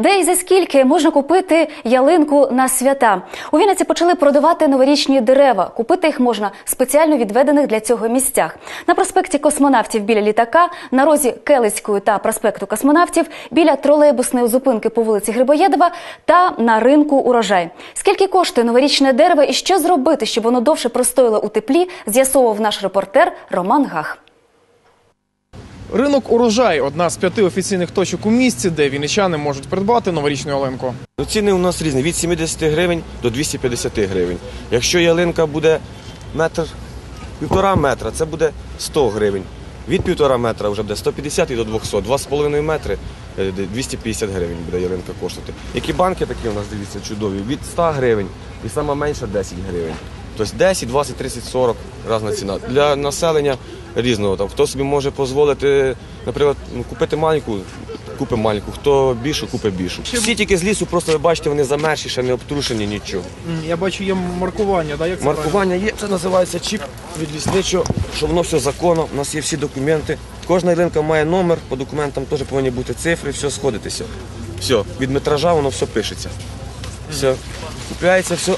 Де і за скільки можна купити ялинку на свята? У Вінниці почали продавати новорічні дерева. Купити їх можна спеціально відведених для цього місцях. На проспекті космонавтів біля літака, на розі Келицької та проспекту космонавтів, біля тролейбусної зупинки по вулиці Грибоєдова та на ринку урожай. Скільки коштує новорічне дерево і що зробити, щоб воно довше простояло у теплі, з'ясовував наш репортер Роман Гах. Ринок урожай одна з п'яти офіційних точок у місті, де вінничани можуть придбати новорічну ялинку. Ну, ціни у нас різні від 70 гривень до 250 гривень. Якщо ялинка буде метр, півтора метра, це буде 100 гривень. Від півтора метра вже буде 150 і до 200. Два з половиною метри е, 250 гривень буде ялинка коштувати. Які банки такі у нас, дивіться, чудові, від 100 гривень і сама менша 10 гривень. Тобто 10, 20, 30, 40 різна ціна. Для населення різного. Там, хто собі може дозволити, наприклад, ну, купити маленьку, купить маленьку, хто більшу, купить більшу. Всі тільки з лісу, просто ви бачите, вони замерші, ще не обтрушені, нічого. Я бачу, є маркування, да? як це Маркування є, це називається чіп від лісничого, що воно все законно, у нас є всі документи. Кожна ялинка має номер, по документам теж повинні бути цифри, все сходитися. Все, від метража воно все пишеться. Все, купляється, все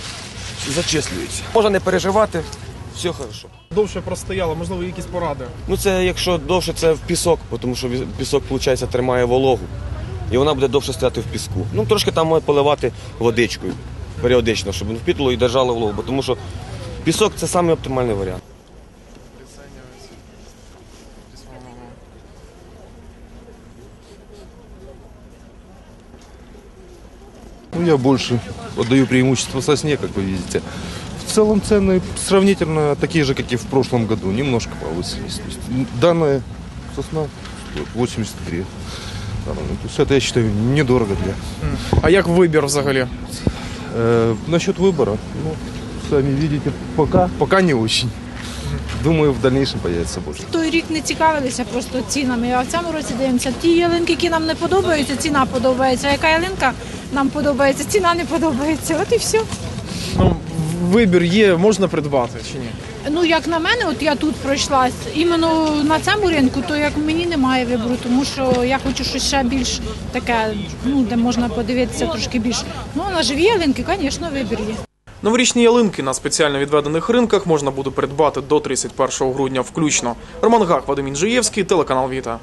зачислюється. Можна не переживати, все хорошо. довше простояло, можливо, якісь поради. Ну це якщо довше, це в пісок, тому що пісок, виходить, тримає вологу. І вона буде довше стояти в піску. Ну трошки там може поливати водичкою періодично, щоб не і держало вологу, тому що пісок це самий оптимальний варіант. Ну, я больше отдаю преимущество сосне, как вы видите В целом цены сравнительно такие же, как и в прошлом году, немножко повысились. То есть данная сосна стоит 80 гривен. Да, ну, То есть это, я считаю, недорого для. А як вибір взагалі? Э, насчет выбора, ну, сами видите, пока, пока не очень. Думаю, в дальнейшем появится больше. Той рік не цікавилися просто цінами, а в цьому році дивимося. Ті ялинки, які нам не подобаються, ціна подобається. А яка ялинка нам подобається, ціна не подобається. От і все. Ну, вибір є, можна придбати чи ні? Ну як на мене, от я тут пройшлась, іменно на цьому ринку, то як мені немає вибору, тому що я хочу щось ще більш таке, ну де можна подивитися трошки більше. Ну на живі ялинки, звісно, вибір є. Новорічні ялинки на спеціально відведених ринках можна буде придбати до 31 грудня включно. Роман Гак, Вадим Інжиєвський, телеканал Віта.